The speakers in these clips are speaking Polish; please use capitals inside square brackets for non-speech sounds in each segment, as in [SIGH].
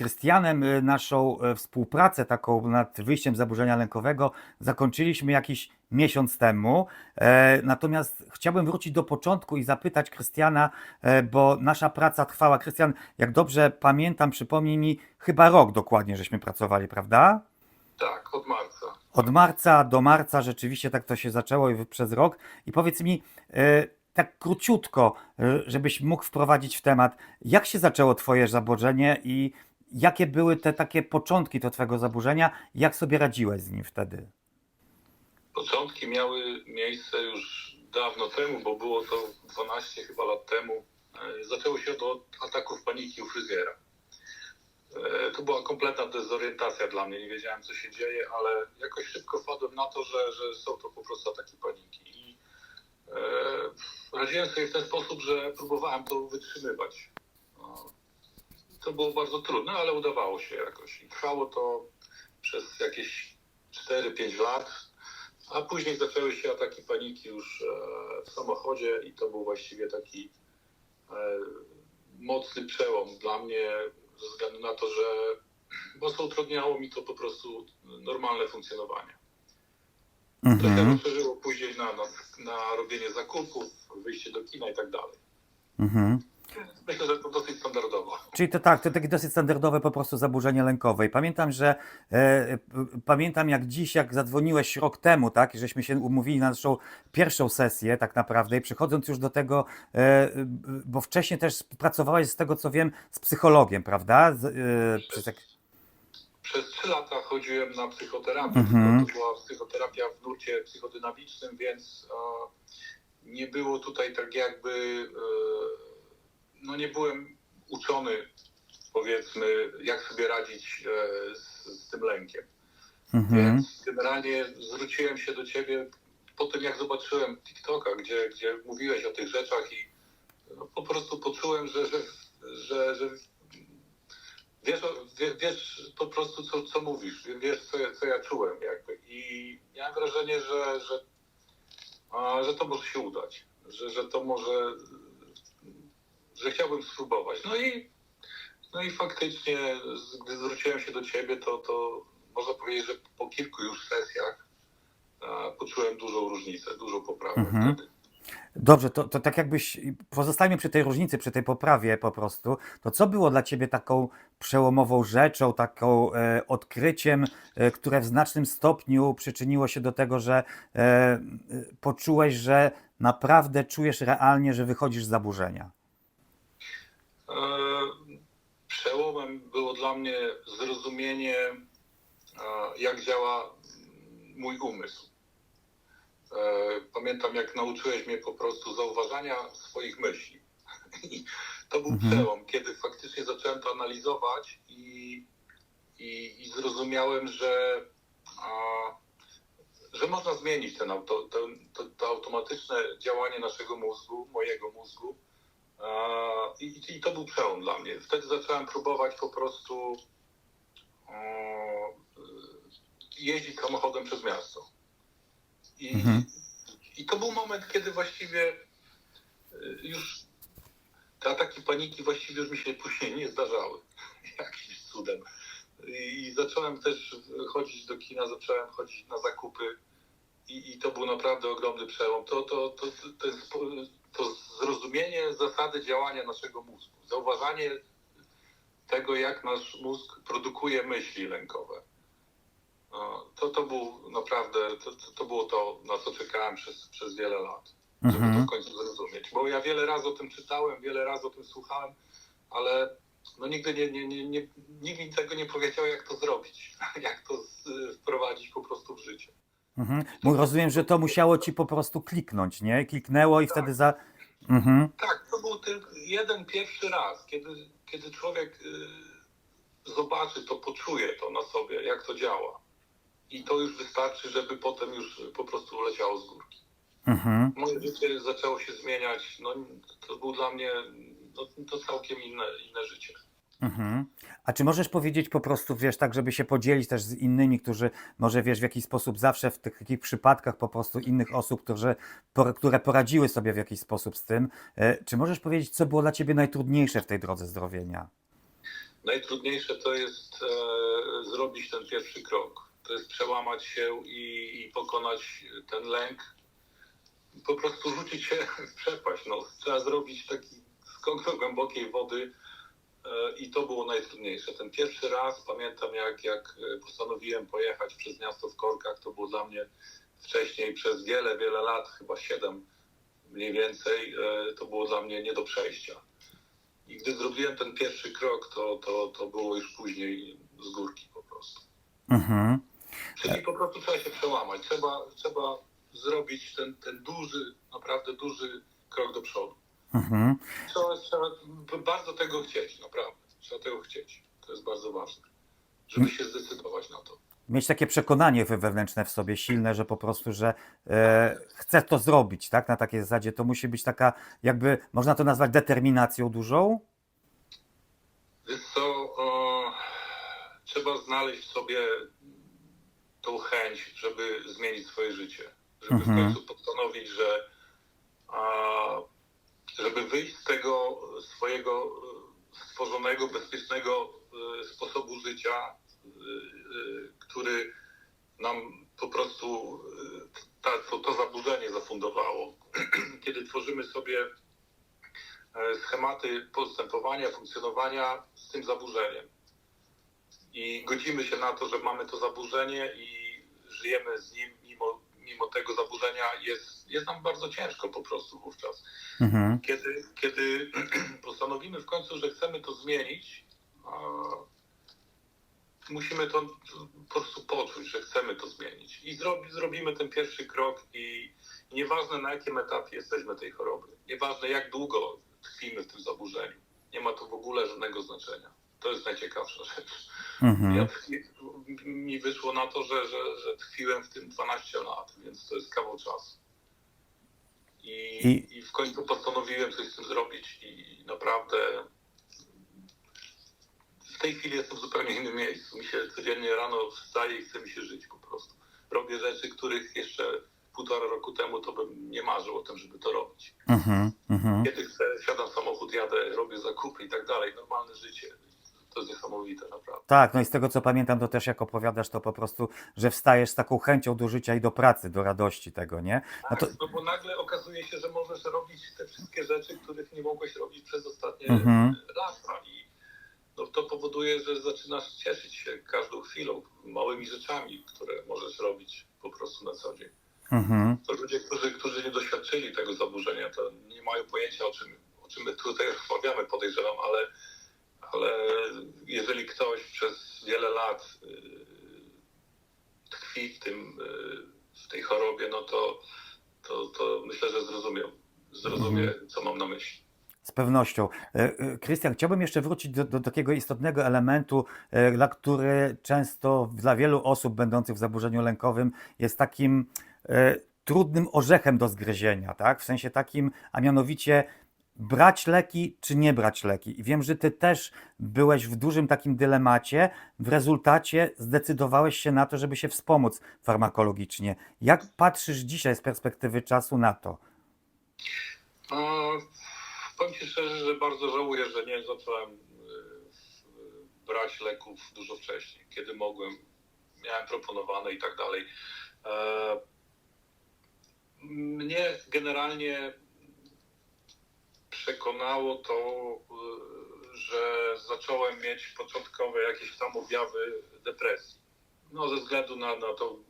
Krystianem y, naszą e, współpracę taką nad wyjściem zaburzenia lękowego zakończyliśmy jakiś miesiąc temu. E, Natomiast chciałbym wrócić do początku i zapytać Krystiana, e, bo nasza praca trwała. Krystian, jak dobrze pamiętam, przypomnij mi, chyba rok dokładnie żeśmy pracowali, prawda? Tak, od marca. Od marca do marca rzeczywiście tak to się zaczęło i przez rok. I powiedz mi, e, tak króciutko, żebyś mógł wprowadzić w temat, jak się zaczęło Twoje zaburzenie i jakie były te takie początki do Twojego zaburzenia, jak sobie radziłeś z nim wtedy? Początki miały miejsce już dawno temu, bo było to 12 chyba lat temu. E, Zaczęło się od ataków paniki u fryzjera. E, To była kompletna dezorientacja dla mnie, nie wiedziałem co się dzieje, ale jakoś szybko wpadłem na to, że, że są to po prostu ataki paniki. I e, radziłem sobie w ten sposób, że próbowałem to wytrzymywać. To było bardzo trudne, ale udawało się jakoś. I trwało to przez jakieś 4-5 lat. A później zaczęły się ataki paniki już e, w samochodzie i to był właściwie taki e, mocny przełom dla mnie ze względu na to, że mocno utrudniało mi to po prostu normalne funkcjonowanie. Mhm, rozszerzyło później na, na, na robienie zakupów, wyjście do kina i tak dalej. mhm. Myślę, że to dosyć standardowo. Czyli to tak, to takie dosyć standardowe po prostu zaburzenie lękowe. I pamiętam, że e, p- pamiętam jak dziś, jak zadzwoniłeś rok temu, tak, i żeśmy się umówili na naszą pierwszą sesję tak naprawdę i przechodząc już do tego, e, bo wcześniej też pracowałeś z tego co wiem z psychologiem, prawda? Z, e, przez jak... Przez trzy lata chodziłem na psychoterapię. Mhm. To była psychoterapia w nurcie psychodynamicznym, więc e, nie było tutaj tak jakby, e, no nie byłem uczony, powiedzmy, jak sobie radzić e, z, z tym lękiem. Mhm. Więc generalnie zwróciłem się do ciebie po tym, jak zobaczyłem TikToka, gdzie, gdzie mówiłeś o tych rzeczach i no, po prostu poczułem, że, że, że, że wiesz, wiesz po prostu, co, co mówisz, wiesz, co, ja- co ja czułem jakby. I miałem wrażenie, że, że, że to może się udać, że, że to może, że chciałbym spróbować. No i, no i faktycznie, gdy zwróciłem się do ciebie, to, to można powiedzieć, że po kilku już sesjach a, poczułem dużą różnicę, dużą poprawę Mhm. wtedy. Dobrze, to, to tak jakbyś, pozostajmy przy tej różnicy, przy tej poprawie po prostu, to co było dla Ciebie taką przełomową rzeczą, taką e, odkryciem, e, które w znacznym stopniu przyczyniło się do tego, że e, e, poczułeś, że naprawdę czujesz realnie, że wychodzisz z zaburzenia? E, Przełomem było dla mnie zrozumienie, e, jak działa mój umysł. E, Pamiętam, jak nauczyłeś mnie po prostu zauważania swoich myśli. [LAUGHS] I to był Mhm. przełom, kiedy faktycznie zacząłem to analizować i, i, i zrozumiałem, że, a, że można zmienić ten auto, ten, to, to automatyczne działanie naszego mózgu, mojego mózgu, I, I to był przełom dla mnie. Wtedy zacząłem próbować po prostu e, jeździć samochodem przez miasto. I, Mhm. I to był moment, kiedy właściwie e, już te ataki paniki właściwie już mi się później nie zdarzały. [LAUGHS] Jakimś cudem. I zacząłem też chodzić do kina, zacząłem chodzić na zakupy. I, i to był naprawdę ogromny przełom. To, to, to, to, to, jest to zrozumienie zasady działania naszego mózgu, zauważanie tego, jak nasz mózg produkuje myśli lękowe. No, To, to był naprawdę, to, to, to było to, na co czekałem przez, przez wiele lat, żeby to Mhm. w końcu zrozumieć. Bo ja wiele razy o tym czytałem, wiele razy o tym słuchałem, ale no nigdy nie, nie, nie, nie, nikt mi tego nie powiedział, jak to zrobić, [LAUGHS] jak to wprowadzić po prostu w życie. Mhm. Rozumiem, że to musiało Ci po prostu kliknąć, nie? Kliknęło i Tak. wtedy za... Mhm. Tak, to był tylko jeden pierwszy raz, kiedy, kiedy człowiek y, zobaczy to, poczuje to na sobie, jak to działa. I to już wystarczy, żeby potem już po prostu leciało z górki. Mhm. Moje życie zaczęło się zmieniać. No, to był dla mnie no, to całkiem inne, inne życie. Mhm. A czy możesz powiedzieć po prostu, wiesz, tak, żeby się podzielić też z innymi, którzy może, wiesz, w jakiś sposób zawsze w tych takich przypadkach po prostu innych osób, którzy, por- które poradziły sobie w jakiś sposób z tym, e, czy możesz powiedzieć, co było dla Ciebie najtrudniejsze w tej drodze zdrowienia? Najtrudniejsze to jest e, zrobić ten pierwszy krok. To jest przełamać się i, i pokonać ten lęk. Po prostu rzucić się [LAUGHS] w przepaść. No, trzeba zrobić taki skok do głębokiej wody i to było najtrudniejsze. Ten pierwszy raz pamiętam, jak, jak e, postanowiłem pojechać przez miasto w korkach. To było dla mnie wcześniej przez wiele, wiele lat, chyba siedem mniej więcej, e, to było dla mnie nie do przejścia. I gdy zrobiłem ten pierwszy krok, to, to, to było już później z górki po prostu. Mhm. Czyli po prostu trzeba się przełamać. Trzeba, trzeba zrobić ten, ten duży, naprawdę duży krok do przodu. Mhm. Trzeba, trzeba bardzo tego chcieć, naprawdę. Trzeba tego chcieć. To jest bardzo ważne, żeby się zdecydować na to. Mieć takie przekonanie we- wewnętrzne w sobie silne, że po prostu, że e, chcę to zrobić, tak? Na takiej zasadzie to musi być taka, jakby, można to nazwać determinacją dużą? Wiesz co, o, trzeba znaleźć w sobie tą chęć, żeby zmienić swoje życie. Żeby Mhm. w końcu postanowić, że a, żeby wyjść z tego swojego e, stworzonego, bezpiecznego e, sposobu życia, e, który nam po prostu ta, to, to zaburzenie zafundowało. [CLEARS THROAT] Kiedy tworzymy sobie schematy postępowania, funkcjonowania z tym zaburzeniem. I godzimy się na to, że mamy to zaburzenie i żyjemy z nim mimo, tego zaburzenia. Jest, jest nam bardzo ciężko po prostu wówczas. Mhm. Kiedy, kiedy [CLEARS THROAT] postanowimy w końcu, że chcemy to zmienić, musimy to po prostu poczuć, że chcemy to zmienić. I zrobi, zrobimy ten pierwszy krok i nieważne na jakim etapie jesteśmy tej choroby, nieważne jak długo tkwimy w tym zaburzeniu, nie ma to w ogóle żadnego znaczenia. To jest najciekawsza rzecz. Mhm. Ja mi wyszło na to, że, że, że tkwiłem w tym 12 lat, więc to jest kawał czasu. I, I- I w końcu postanowiłem coś z tym zrobić i naprawdę w tej chwili jestem w zupełnie innym miejscu. Mi się codziennie rano wstaje i chce mi się żyć po prostu. Robię rzeczy, których jeszcze półtora roku temu to bym nie marzył o tym, żeby to robić. Mhm. Kiedy chcę, siadam w samochód, jadę, robię zakupy i tak dalej. Normalne życie. To jest niesamowite, naprawdę. Tak, no i z tego co pamiętam, to też jak opowiadasz, to po prostu, że wstajesz z taką chęcią do życia i do pracy, do radości tego, nie? No to, Tak, no bo nagle okazuje się, że możesz robić te wszystkie rzeczy, których nie mogłeś robić przez ostatnie Mhm. lata. I no, to powoduje, że zaczynasz cieszyć się każdą chwilą, małymi rzeczami, które możesz robić po prostu na co dzień. mhm. To ludzie, którzy, którzy nie doświadczyli tego zaburzenia, to nie mają pojęcia, o czym, o czym my tutaj [LAUGHS] rozmawiamy, podejrzewam, ale, ale jeżeli ktoś przez wiele lat y, tkwi w, tym, y, w tej chorobie, no to, to, to myślę, że zrozumie, zrozumie co mam na myśli. Z pewnością. E, e, Krystian, chciałbym jeszcze wrócić do, do takiego istotnego elementu, e, dla który często dla wielu osób będących w zaburzeniu lękowym jest takim trudnym orzechem do zgryzienia, tak? W sensie takim, a mianowicie brać leki czy nie brać leki. I wiem, że ty też byłeś w dużym takim dylemacie. W rezultacie zdecydowałeś się na to, żeby się wspomóc farmakologicznie. Jak patrzysz dzisiaj z perspektywy czasu na to? No, powiem Ci szczerze, że bardzo żałuję, że nie zacząłem y, brać leków dużo wcześniej, kiedy mogłem, miałem proponowane i tak dalej. E, Mnie generalnie przekonało to, y, że zacząłem mieć początkowe jakieś tam objawy depresji. No, ze względu na, na tą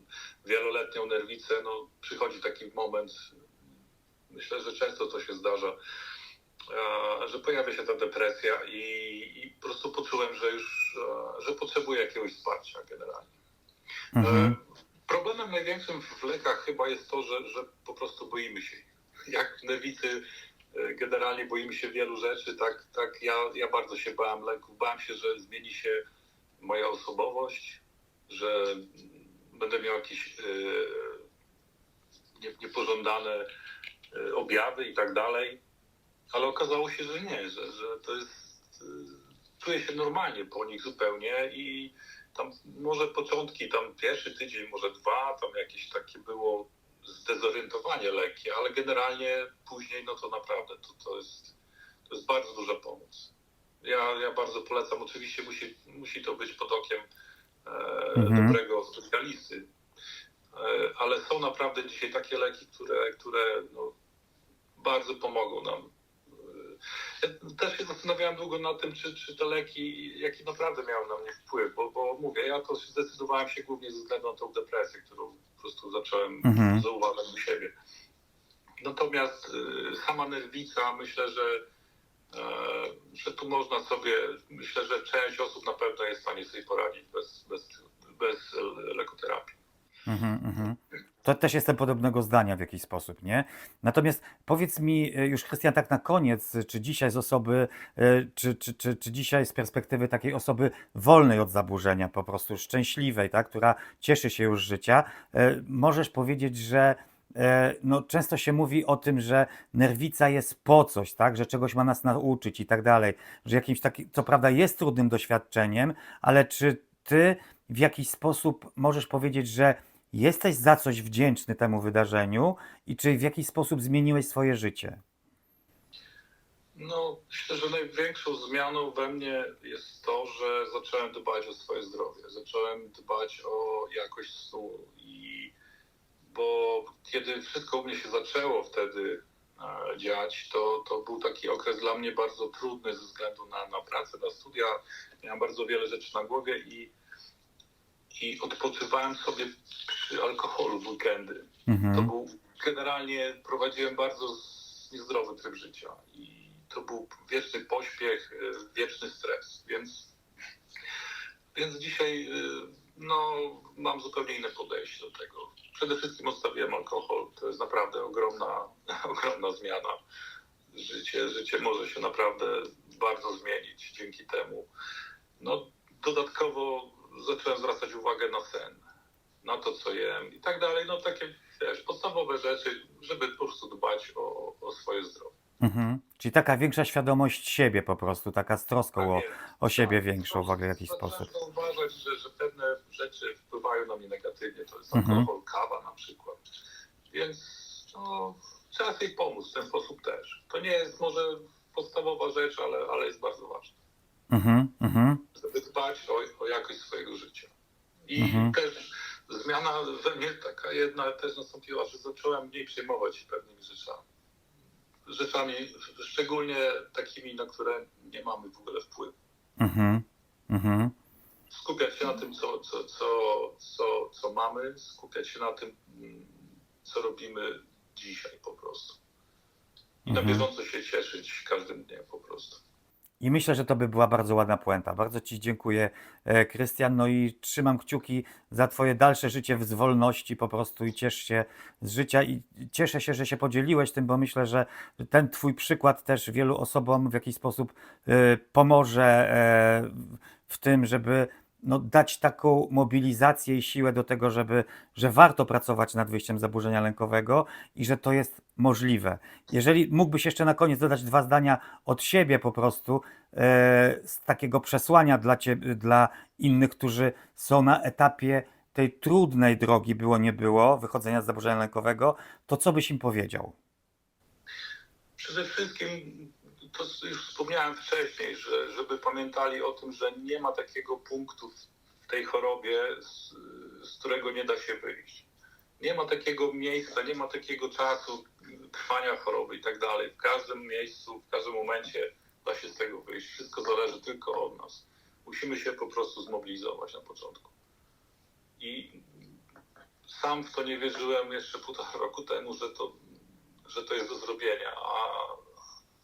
wieloletnią nerwicę, no, przychodzi taki moment, myślę, że często to się zdarza, że pojawia się ta depresja i, i po prostu poczułem, że już, że potrzebuję jakiegoś wsparcia generalnie. Mhm. E, Problemem największym w lekach chyba jest to, że, że po prostu boimy się. ich. [LAUGHS] Jak nerwicy generalnie boimy się wielu rzeczy, tak, tak ja, ja bardzo się bałem leków. Bałem się, że zmieni się moja osobowość, że będę miał jakieś e, nie- niepożądane e, objawy i tak dalej. Ale okazało się, że nie, że, że to jest. e, Czuję się normalnie po nich zupełnie i tam może początki, tam pierwszy tydzień, może dwa, tam jakieś takie było zdezorientowanie lekkie, ale generalnie później, no to naprawdę to, to, jest, to jest bardzo duża pomoc. Ja, ja bardzo polecam. Oczywiście musi, musi to być pod okiem e, Mhm. dobrego specjalisty. E, ale są naprawdę dzisiaj takie leki, które, które no, bardzo pomogą nam. Też się zastanawiałem długo nad tym, czy, czy te leki, jaki naprawdę miały na mnie wpływ, bo, bo mówię, ja to zdecydowałem się głównie ze względu na tą depresję, którą po prostu zacząłem Mhm. zauważać u siebie. Natomiast y, sama nerwica, myślę, że, e, że tu można sobie, myślę, że część osób na pewno jest w stanie sobie poradzić bez, bez, bez lekoterapii. Mhm, mhm. To też jestem podobnego zdania w jakiś sposób, nie? Natomiast powiedz mi e, już, Krystian, tak na koniec, czy dzisiaj z osoby, e, czy, czy, czy, czy dzisiaj z perspektywy takiej osoby wolnej od zaburzenia, po prostu szczęśliwej, tak, która cieszy się już życia, e, możesz powiedzieć, że no, często się mówi o tym, że nerwica jest po coś, tak, że czegoś ma nas nauczyć i tak dalej, że jakimś takim, co prawda jest trudnym doświadczeniem, ale czy ty w jakiś sposób możesz powiedzieć, że jesteś za coś wdzięczny temu wydarzeniu i czy w jakiś sposób zmieniłeś swoje życie? No, myślę, że największą zmianą we mnie jest to, że zacząłem dbać o swoje zdrowie. Zacząłem dbać o jakość snu i bo kiedy wszystko u mnie się zaczęło wtedy e, dziać, to, to był taki okres dla mnie bardzo trudny ze względu na, na pracę, na studia. Miałem bardzo wiele rzeczy na głowie i, i odpoczywałem sobie przy alkoholu w weekendy. To Mhm. był generalnie prowadziłem bardzo niezdrowy tryb życia i to był wieczny pośpiech, y, wieczny stres, więc, więc dzisiaj y, no, mam zupełnie inne podejście do tego. Przede wszystkim odstawiłem alkohol. To jest naprawdę ogromna, [LAUGHS] ogromna zmiana. Życie, życie może się naprawdę bardzo zmienić dzięki temu. No, dodatkowo zacząłem zwracać uwagę na sen, na to, co jem i tak dalej. No takie, wiesz, podstawowe rzeczy, żeby po prostu dbać o, o swoje zdrowie. Mhm. Czyli taka większa świadomość siebie po prostu, taka z troską o, Tak jest. o siebie Tak. większą w jakiś sposób. zauważyć, że, że pewne rzeczy wpływają na mnie negatywnie. To jest Mhm. alkohol, kawa na przykład. Więc no, trzeba sobie pomóc w ten sposób też. To nie jest może podstawowa rzecz, ale, ale jest bardzo ważne. Mhm, mhm, Żeby dbać o, o jakość swojego życia. I Mhm. też zmiana we mnie taka jedna też nastąpiła, że zacząłem mniej przejmować się pewnymi rzeczami. Rzeczami szczególnie takimi, na które nie mamy w ogóle wpływu. mhm, mhm, skupiać się na tym, co, co, co, co, co mamy, skupiać się na tym, mm, co robimy dzisiaj po prostu. I na Mhm. bieżąco się cieszyć każdym dniem po prostu. I myślę, że to by była bardzo ładna puenta. Bardzo Ci dziękuję, e, Krystian. No i trzymam kciuki za Twoje dalsze życie w wolności po prostu i ciesz się z życia. I cieszę się, że się podzieliłeś tym, bo myślę, że ten Twój przykład też wielu osobom w jakiś sposób e, pomoże e, w tym, żeby no, dać taką mobilizację i siłę do tego, żeby, że warto pracować nad wyjściem zaburzenia lękowego i że to jest możliwe. Jeżeli mógłbyś jeszcze na koniec dodać dwa zdania od siebie po prostu, e, z takiego przesłania dla, ciebie, dla innych, którzy są na etapie tej trudnej drogi, było nie było, wychodzenia z zaburzenia lękowego, to co byś im powiedział? Przede wszystkim, to już wspomniałem wcześniej, że, żeby pamiętali o tym, że nie ma takiego punktu w tej chorobie, z, z którego nie da się wyjść. Nie ma takiego miejsca, nie ma takiego czasu trwania choroby i tak dalej. W każdym miejscu, w każdym momencie da się z tego wyjść. Wszystko zależy tylko od nas. Musimy się po prostu zmobilizować na początku. I sam w to nie wierzyłem jeszcze półtora [LAUGHS] roku temu, że to, że to jest do zrobienia, a,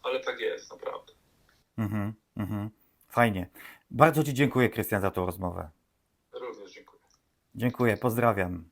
ale tak jest, naprawdę. Mhm, mhm. Fajnie. Bardzo Ci dziękuję, Krystian, za tą rozmowę. Również dziękuję. Dziękuję, pozdrawiam.